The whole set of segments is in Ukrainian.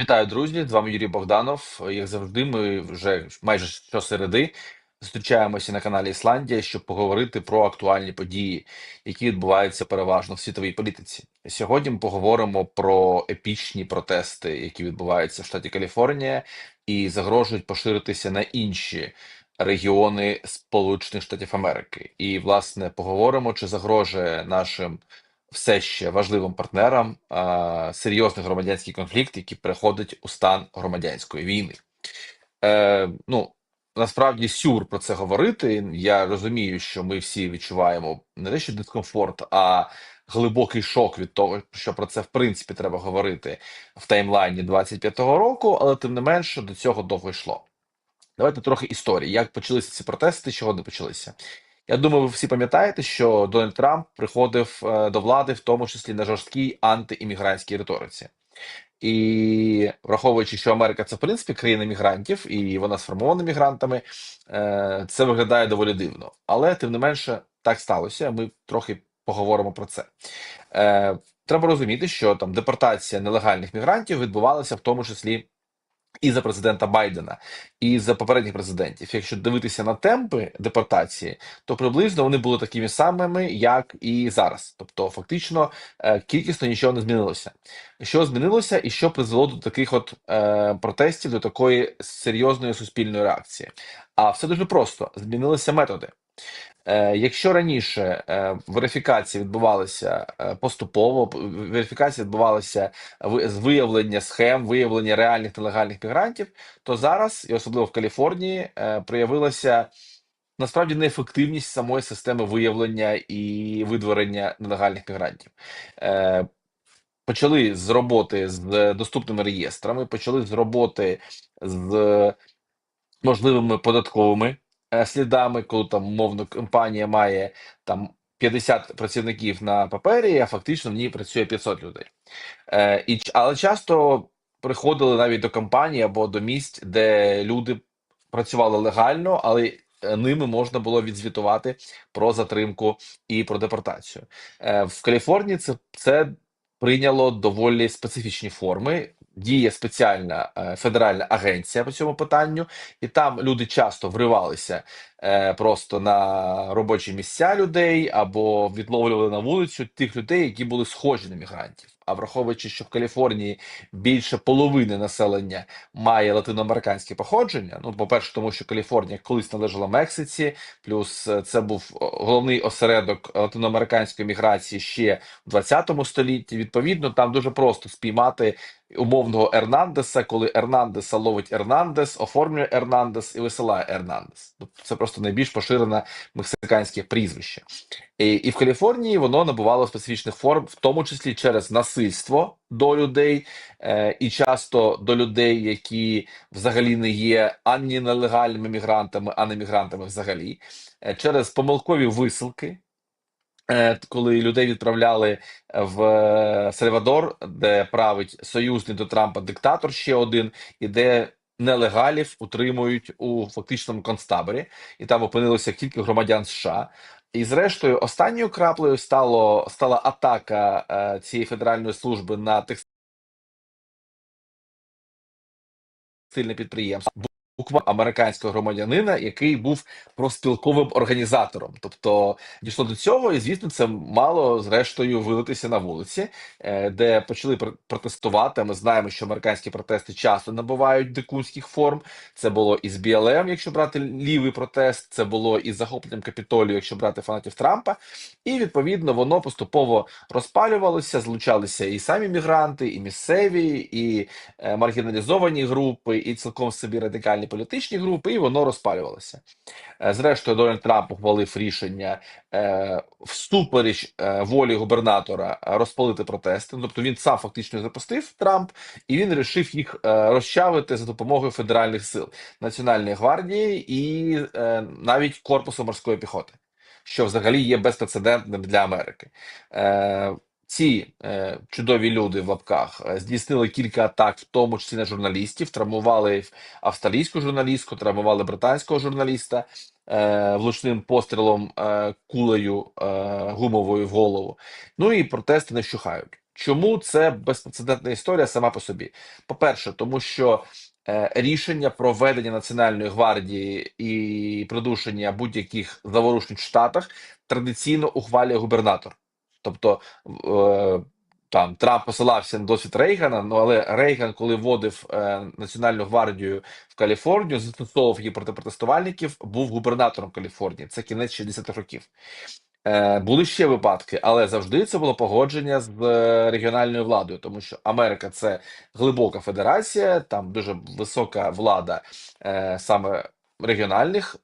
Вітаю, друзі! З вами Юрій Богданов. Як завжди, ми вже майже щосереди зустрічаємося на каналі Ісландія, щоб поговорити про актуальні події, які відбуваються переважно в світовій політиці. Сьогодні ми поговоримо про епічні протести, які відбуваються в штаті Каліфорнія, і загрожують поширитися на інші регіони Сполучених Штатів Америки. І, власне, поговоримо, чи загрожує нашим все ще важливим партнерам а, серйозний громадянський конфлікт, який переходить у стан громадянської війни. Е, ну насправді сюр про це говорити. Я розумію, що ми всі відчуваємо не те, що дискомфорт, а глибокий шок від того, що про це в принципі треба говорити в таймлайні 25-го року, але тим не менше до цього довго йшло. Давайте трохи історії. Як почалися ці протести, чого не почалися? Я думаю, ви всі пам'ятаєте, що Дональд Трамп приходив е, до влади, в тому числі на жорсткій антиіммігрантській риториці. І враховуючи, що Америка це в принципі країна мігрантів, і вона сформована мігрантами, е, це виглядає доволі дивно. Але тим не менше так сталося. Ми трохи поговоримо про це. Е, Треба розуміти, що там депортація нелегальних мігрантів відбувалася в тому числі і за президента Байдена, і за попередніх президентів. Якщо дивитися на темпи депортації, то приблизно вони були такими самими, як і зараз. Тобто, фактично, е, кількісно нічого не змінилося. Що змінилося, і що призвело до таких от е, протестів, до такої серйозної суспільної реакції? А все дуже просто: змінилися методи. Е, Якщо раніше е, верифікація відбувалася е, поступово, верифікація відбувалася з виявлення схем, виявлення реальних нелегальних мігрантів, то зараз, і особливо в Каліфорнії, проявилася насправді неефективність самої системи виявлення і видворення нелегальних мігрантів. Почали з роботи з доступними реєстрами, почали з роботи з можливими податковими е, слідами, коли там умовно компанія має там 50 працівників на папері, а фактично в ній працює 500 людей. Е, і, але часто приходили навіть до компаній або до місць, де люди працювали легально, але е, ними можна було відзвітувати про затримку і про депортацію. Е, в Каліфорнії це, це прийняло доволі специфічні форми. Діє спеціальна е, федеральна агенція по цьому питанню, і там люди часто вривалися е, просто на робочі місця людей або відловлювали на вулицю тих людей, які були схожі на мігрантів. А враховуючи, що в Каліфорнії більше половини населення має латиноамериканське походження. Ну, по-перше, тому що Каліфорнія колись належала Мексиці, плюс е, це був головний осередок латиноамериканської міграції ще в 20 столітті. Відповідно, там дуже просто спіймати умовного Ернандеса, коли Ернандеса ловить Ернандес, оформлює Ернандес і висилає Ернандес. Тобто це просто найбільш поширене мексиканське прізвище. І, і в Каліфорнії воно набувало специфічних форм, в тому числі через насильство до людей, е, і часто до людей, які взагалі не є ані нелегальними мігрантами, ані мігрантами взагалі, е, через помилкові висилки. Е, Коли людей відправляли в е, Сальвадор, де править союзний до Трампа диктатор ще один, і де нелегалів утримують у фактичному концтаборі, і там опинилося кілька громадян США. І зрештою, останньою краплею стало стала атака е, цієї федеральної служби на текстильне підприємство. Буква американського громадянина, який був профспілковим організатором. Тобто дійшло до цього, і звісно, це мало зрештою вилитися на вулиці, е, де почали пр- протестувати. Ми знаємо, що американські протести часто набувають дикунських форм. Це було і з БЛМ, якщо брати лівий протест, це було і з захопленням капітолію, якщо брати фанатів Трампа. І відповідно воно поступово розпалювалося, злучалися і самі мігранти, і місцеві, і е, маргіналізовані групи, і цілком собі радикальні політичні групи, і воно розпалювалося. Е, Зрештою, Дональд Трамп ухвалив рішення е, всупереч е, волі губернатора розпалити протести. Ну, Тобто він сам фактично запустив Трамп, і він вирішив їх розчавити за допомогою федеральних сил Національної гвардії і навіть корпусу морської піхоти, що взагалі є безпрецедентним для Америки. Е, ці е, чудові люди в лапках е, здійснили кілька атак, в тому числі на журналістів, травмували австралійську журналістку, травмували британського журналіста е, влучним пострілом е, кулею е, гумовою в голову. Ну і протести не вщухають. Чому це безпрецедентна історія сама по собі? По-перше, тому що е, рішення про введення Національної гвардії і придушення будь-яких заворушень в Штатах традиційно ухвалює губернатор. Тобто е, там Трамп посилався на досвід Рейгана, ну але Рейган, коли вводив е, Національну гвардію в Каліфорнію, застосовував її проти протестувальників, був губернатором Каліфорнії. Це кінець 60-х років. Е, були ще випадки, але завжди це було погодження з регіональною владою, тому що Америка це глибока федерація, там дуже висока влада саме регіональних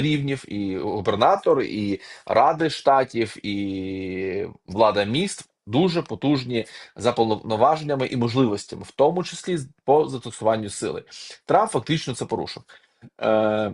рівнів, і губернатор, і ради штатів, і влада міст дуже потужні за повноваженнями і можливостями, в тому числі по застосуванню сили. Трамп фактично це порушив. Е,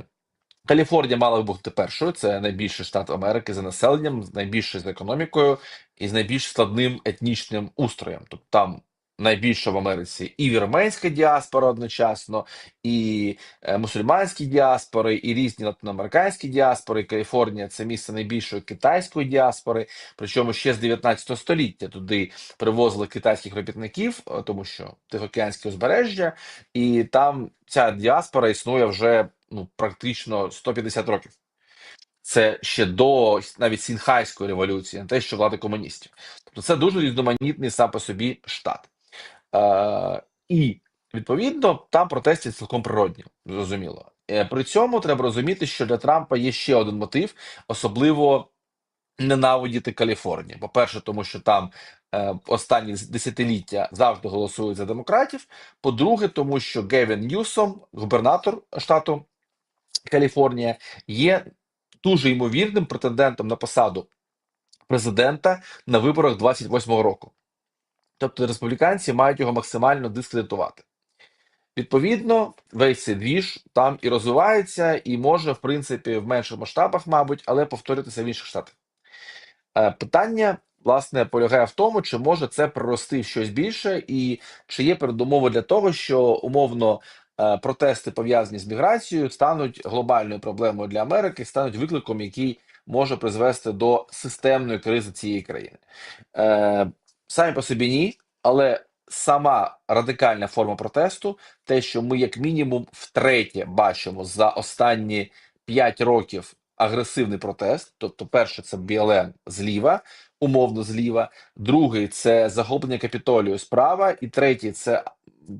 Каліфорнія мала би бути першою. Це найбільший штат Америки за населенням, з найбільшою з економікою і з найбільш складним етнічним устроєм. Тобто там найбільша в Америці і вірменська діаспора одночасно, і е, мусульманські діаспори, і різні латиноамериканські діаспори. Каліфорнія це місце найбільшої китайської діаспори. Причому ще з 19 століття туди привозили китайських робітників, е, тому що Тихоокеанське узбережжя, і там ця діаспора існує вже ну практично 150 років. Це ще до навіть сінхайської революції, не те, що влади комуністів. Тобто це дуже різноманітний сам по собі штат. Е, І відповідно там протести цілком природні, зрозуміло. Е, При цьому треба розуміти, що для Трампа є ще один мотив, особливо ненавидіти Каліфорнію. По-перше, тому що там е, останні десятиліття завжди голосують за демократів. По-друге, тому що Гевін Ньюсом, губернатор штату Каліфорнія, є дуже ймовірним претендентом на посаду президента на виборах 28-го року. Тобто республіканці мають його максимально дискредитувати. Відповідно, весь цей двіж там і розвивається, і може, в принципі, в менших масштабах, мабуть, але повторюватися в інших штатах. Е, Питання, власне, полягає в тому, чи може це прорости в щось більше, і чи є передумови для того, що умовно е, протести пов'язані з міграцією стануть глобальною проблемою для Америки, стануть викликом, який може призвести до системної кризи цієї країни. Самі по собі ні, але сама радикальна форма протесту, те, що ми як мінімум втретє бачимо за останні 5 років агресивний протест. Тобто, перше, це БЛМ зліва, умовно зліва, другий це захоплення капітолію справа, і третій це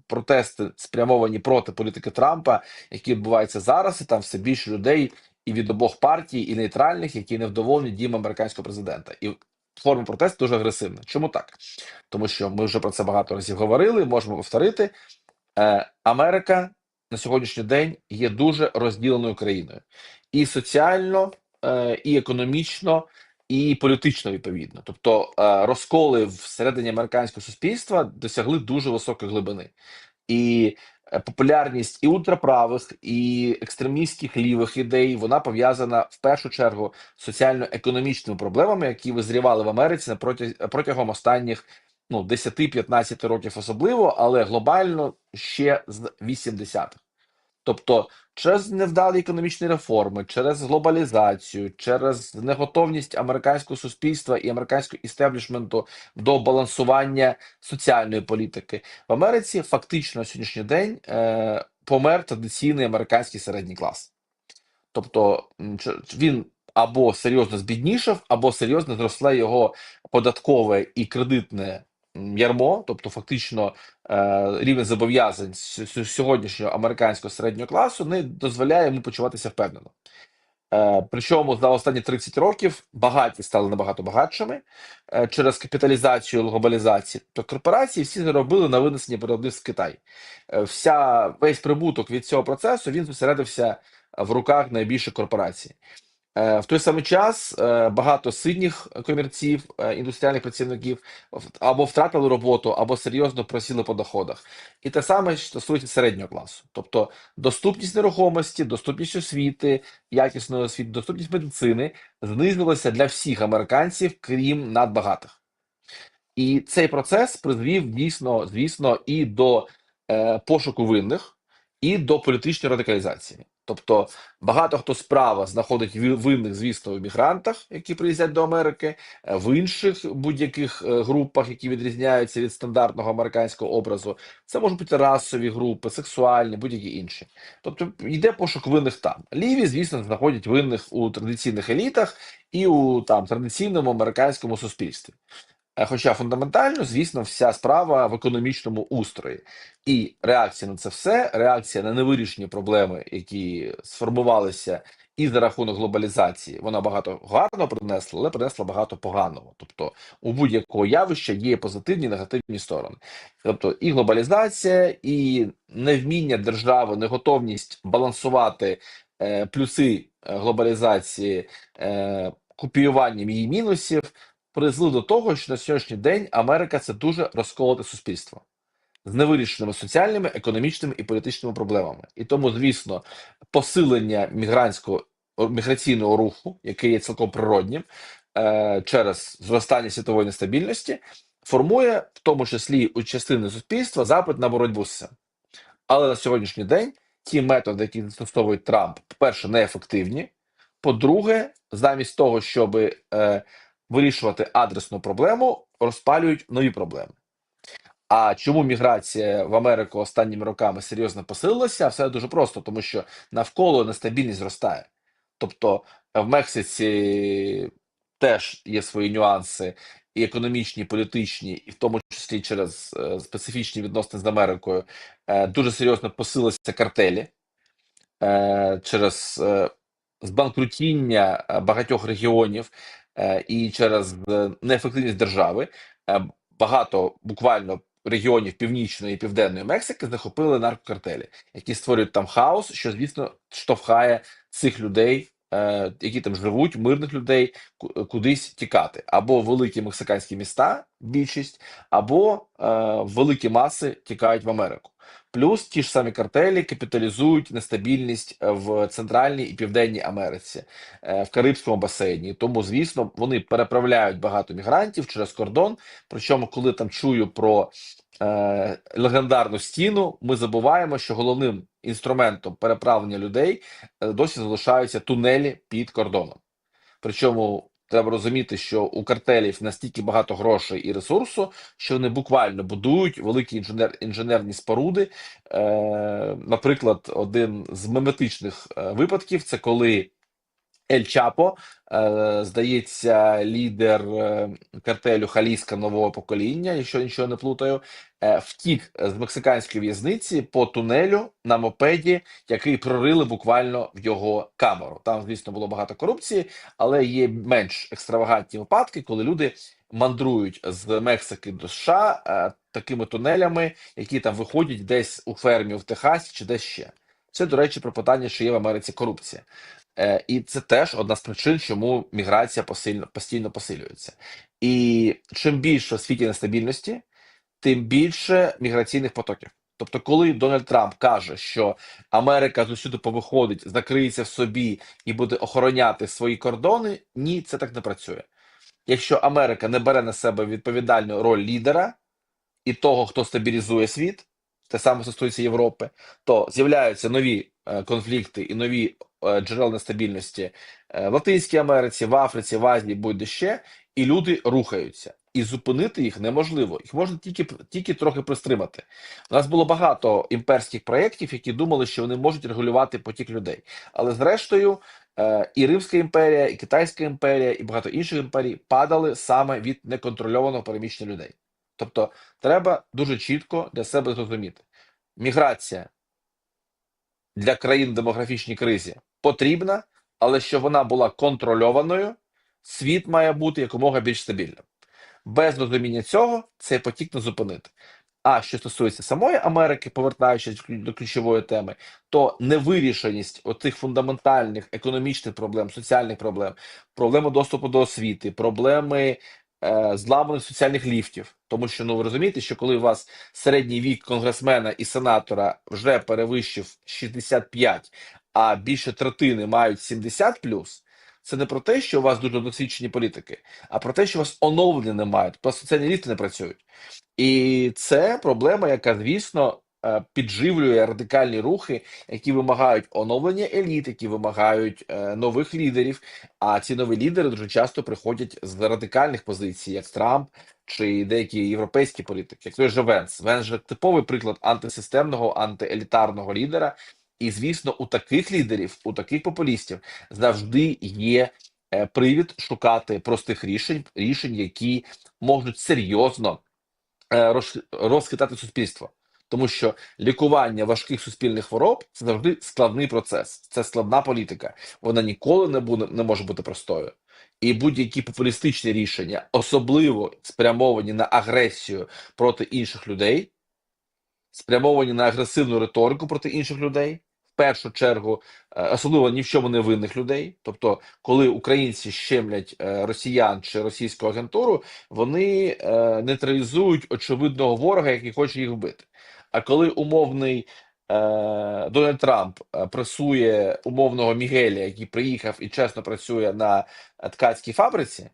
протести спрямовані проти політики Трампа, які відбуваються зараз, і там все більше людей і від обох партій, і нейтральних, які невдоволені діям американського президента. І форма протесту дуже агресивна. Чому так? Тому що ми вже про це багато разів говорили, можемо повторити. Е, Америка на сьогоднішній день є дуже розділеною країною і соціально, е, і економічно, і політично відповідно. Тобто е, розколи всередині американського суспільства досягли дуже високої глибини. І популярність і ультраправих, і екстремістських лівих ідей вона пов'язана в першу чергу з соціально-економічними проблемами, які визрівали в Америці протягом останніх ну 10-15 років, особливо, але глобально ще з 80-х. Тобто, через невдалі економічні реформи, через глобалізацію, через неготовність американського суспільства і американського істеблішменту до балансування соціальної політики в Америці, фактично на сьогоднішній день е, помер традиційний американський середній клас. Тобто він або серйозно збіднішав, або серйозно зросле його податкове і кредитне ярмо, тобто фактично е, рівень зобов'язань сьогоднішнього американського середнього класу не дозволяє йому почуватися впевнено. Е, причому за останні 30 років багаті стали набагато багатшими е, через капіталізацію глобалізації. То корпорації всі заробили на винесенні виробництв Китай. Вся весь прибуток від цього процесу він зосередився в руках найбільших корпорацій. Е, В той самий час е, багато синіх комірців, е, індустріальних працівників або втратили роботу, або серйозно просіли по доходах. І те саме стосується середнього класу. Тобто доступність нерухомості, доступність освіти, якісної освіти, доступність медицини знизилася для всіх американців, крім надбагатих. І цей процес призвів дійсно, звісно, і до пошуку винних, і до політичної радикалізації. Тобто багато хто справа знаходить винних, звісно, в мігрантах, які приїздять до Америки, е, в інших будь-яких е, групах, які відрізняються від стандартного американського образу. Це можуть бути расові групи, сексуальні, будь-які інші. Тобто йде пошук винних там. Ліві, звісно, знаходять винних у традиційних елітах і у там традиційному американському суспільстві. Е, Хоча фундаментально, звісно, вся справа в економічному устрої. І реакція на це все, реакція на невирішені проблеми, які сформувалися і за рахунок глобалізації, вона багато гарного принесла, але принесла багато поганого. Тобто у будь-якого явища є позитивні і негативні сторони. Тобто і глобалізація, і невміння держави, неготовність балансувати е, плюси е, глобалізації е, копіюванням її мінусів призвели до того, що на сьогоднішній день Америка це дуже розколоте суспільство з невирішеними соціальними, економічними і політичними проблемами. І тому, звісно, посилення мігрантського міграційного руху, який є цілком природнім, е, через зростання світової нестабільності, формує в тому числі у частини суспільства запит на боротьбу з цим. Але на сьогоднішній день ті методи, які застосовує Трамп, по-перше, неефективні. По-друге, замість того, щоб е, вирішувати адресну проблему, розпалюють нові проблеми. А чому міграція в Америку останніми роками серйозно посилилася? Все дуже просто, тому що навколо нестабільність зростає. Тобто е, в Мексиці теж є свої нюанси, і економічні, і політичні, і в тому числі через е, специфічні відносини з Америкою, е, дуже серйозно посилилися картелі е, через е, збанкрутіння е, багатьох регіонів і через е, неефективність держави. Е, багато буквально регіонів Північної і Південної Мексики захопили наркокартелі, які створюють там хаос, що звісно штовхає цих людей, е, які там живуть, мирних людей, кудись тікати, або великі мексиканські міста, більшість, або е, великі маси тікають в Америку. Плюс ті ж самі картелі капіталізують нестабільність е, в Центральній і Південній Америці, е, в Карибському басейні. Тому, звісно, вони переправляють багато мігрантів через кордон. Причому, коли там чую про е, легендарну стіну, ми забуваємо, що головним інструментом переправлення людей е, досі залишаються тунелі під кордоном. Причому треба розуміти, що у картелів настільки багато грошей і ресурсу, що вони буквально будують великі інженер, інженерні споруди. Е, наприклад, один з меметичних е, випадків це коли Ель Чапо, е, здається, лідер е, картелю Халіска нового покоління, якщо нічого не плутаю, е, втік з мексиканської в'язниці по тунелю на мопеді, який прорили буквально в його камеру. Там, звісно, було багато корупції, але є менш екстравагантні випадки, коли люди мандрують з Мексики до США такими тунелями, які там виходять десь у фермі в Техасі чи десь ще. Це, до речі, про питання, що є в Америці корупція. Е, і це теж одна з причин, чому міграція посильно постійно посилюється. І чим більше в світі нестабільності, тим більше міграційних потоків. Тобто, коли Дональд Трамп каже, що Америка зусюди повиходить, закриється в собі і буде охороняти свої кордони, ні, це так не працює. Якщо Америка не бере на себе відповідальну роль лідера і того, хто стабілізує світ, те саме стосується Європи, то з'являються нові е, конфлікти і нові е, джерела нестабільності е, в Латинській Америці, в Африці, в Азії, будь-де ще, і люди рухаються. І зупинити їх неможливо. Їх можна тільки тільки трохи пристримати. У нас було багато імперських проєктів, які думали, що вони можуть регулювати потік людей. Але зрештою, е, і Римська імперія, і Китайська імперія, і багато інших імперій падали саме від неконтрольованого переміщення людей. Тобто, треба дуже чітко для себе зрозуміти: міграція для країн в демографічній кризі потрібна, але щоб вона була контрольованою, світ має бути якомога більш стабільним. Без розуміння цього цей потік не зупинити. А що стосується самої Америки, повертаючись до ключової теми, то невирішеність оцих фундаментальних економічних проблем, соціальних проблем, проблеми доступу до освіти, проблеми зламаних соціальних ліфтів. Тому що ну ви розумієте, що коли у вас середній вік конгресмена і сенатора вже перевищив 65, а більше третини мають 70 це не про те, що у вас дуже досвідчені політики, а про те, що у вас оновлення немає, просто соціальні ліфти не працюють. І це проблема, яка, звісно, е, підживлює радикальні рухи, які вимагають оновлення еліт, які вимагають е, нових лідерів. А ці нові лідери дуже часто приходять з радикальних позицій, як Трамп чи деякі європейські політики, як той же Венс. Венс же типовий приклад антисистемного, антиелітарного лідера. І звісно, у таких лідерів, у таких популістів завжди є е, привід шукати простих рішень, рішень, які можуть серйозно е, розхитати суспільство. Тому що лікування важких суспільних хвороб це завжди складний процес, це складна політика. Вона ніколи не буде не може бути простою. І будь-які популістичні рішення, особливо спрямовані на агресію проти інших людей, спрямовані на агресивну риторику проти інших людей, в першу чергу, е, особливо ні в чому не винних людей. Тобто, коли українці щемлять е, росіян чи російську агентуру, вони е, нейтралізують очевидного ворога, який хоче їх вбити. А коли умовний е, Дональд Трамп е, пресує умовного Мігеля, який приїхав і чесно працює на ткацькій фабриці,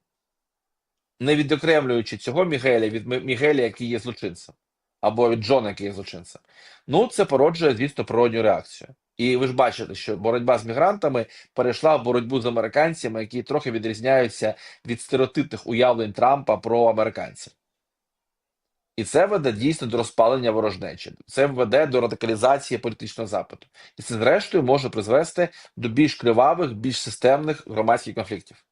не відокремлюючи цього Мігеля від Мігеля, який є злочинцем, або від Джона, який є злочинцем, ну це породжує, звісно, природню реакцію. І ви ж бачите, що боротьба з мігрантами перейшла в боротьбу з американцями, які трохи відрізняються від стереотипних уявлень Трампа про американців. І це веде дійсно до розпалення ворожнечі, це веде до радикалізації політичного запиту, і це, зрештою, може призвести до більш кривавих, більш системних громадських конфліктів.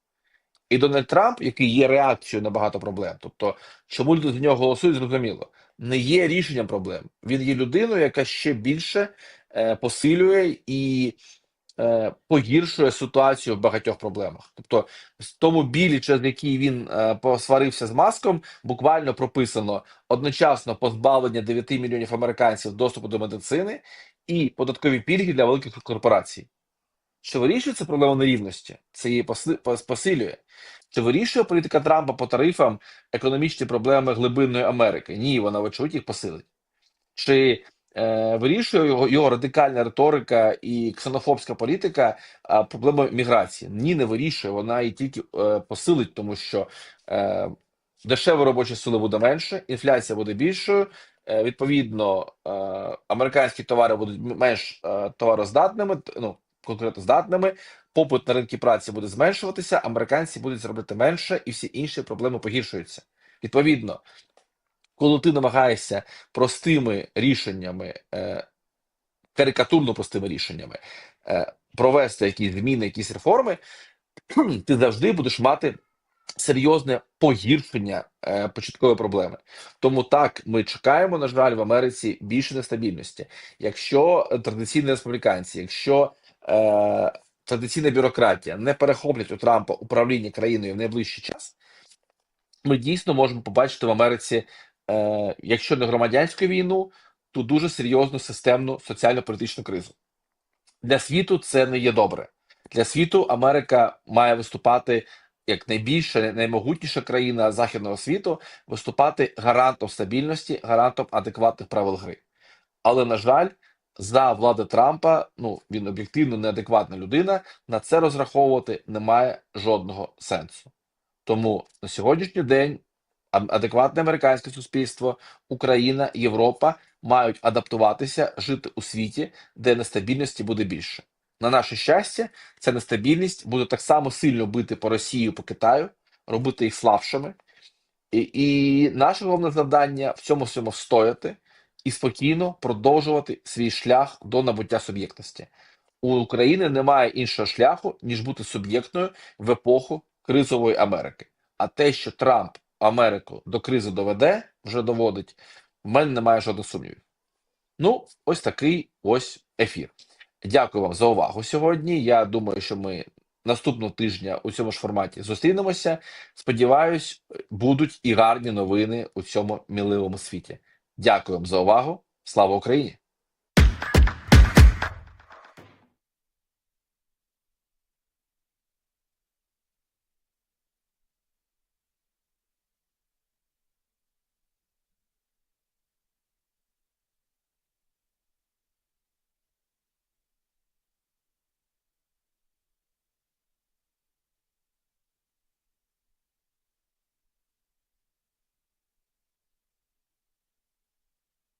І Дональд Трамп, який є реакцією на багато проблем, тобто, чому люди за нього голосують, зрозуміло, не є рішенням проблем. Він є людиною, яка ще більше е, посилює і погіршує ситуацію в багатьох проблемах. Тобто, в тому білі, через який він е, посварився з маском, буквально прописано одночасно позбавлення 9 мільйонів американців доступу до медицини і податкові пільги для великих корпорацій. Що вирішує це проблему нерівності? Це її посилює. Чи вирішує політика Трампа по тарифам економічні проблеми глибинної Америки? Ні, вона вочевидь їх посилить. Чи е, вирішує його, його радикальна риторика і ксенофобська політика проблему міграції? Ні, не вирішує. Вона її тільки е, посилить, тому що е, дешевої робочої сили буде менше, інфляція буде більшою. Е, відповідно, американські товари будуть менш товароздатними, ну конкретно здатними. Попит на ринки праці буде зменшуватися, американці будуть заробляти менше, і всі інші проблеми погіршуються. Відповідно, коли ти намагаєшся простими рішеннями, е, карикатурно простими рішеннями, е, провести якісь зміни, якісь реформи, ти завжди будеш мати серйозне погіршення е, початкової проблеми. Тому так ми чекаємо, на жаль, в Америці більше нестабільності. Якщо традиційні республіканці, якщо е, традиційна бюрократія не перехоплять у Трампа управління країною в найближчий час, ми дійсно можемо побачити в Америці, е, якщо не громадянську війну, то дуже серйозну системну соціально-політичну кризу. Для світу це не є добре. Для світу Америка має виступати як найбільша, наймогутніша країна західного світу, виступати гарантом стабільності, гарантом адекватних правил гри. Але на жаль, за влади Трампа, ну він об'єктивно неадекватна людина. На це розраховувати немає жодного сенсу. Тому на сьогоднішній день адекватне американське суспільство, Україна, Європа мають адаптуватися, жити у світі, де нестабільності буде більше. На наше щастя, ця нестабільність буде так само сильно бити по Росії, по Китаю, робити їх слабшими. І, і наше головне завдання в цьому всьому встояти і спокійно продовжувати свій шлях до набуття суб'єктності. У України немає іншого шляху, ніж бути суб'єктною в епоху кризової Америки. А те, що Трамп Америку до кризи доведе, вже доводить, в мене немає жодних сумнівів. Ну, ось такий ось ефір. Дякую вам за увагу сьогодні. Я думаю, що ми наступного тижня у цьому ж форматі зустрінемося. Сподіваюсь, будуть і гарні новини у цьому міливому світі. Дякую вам за увагу. Слава Україні!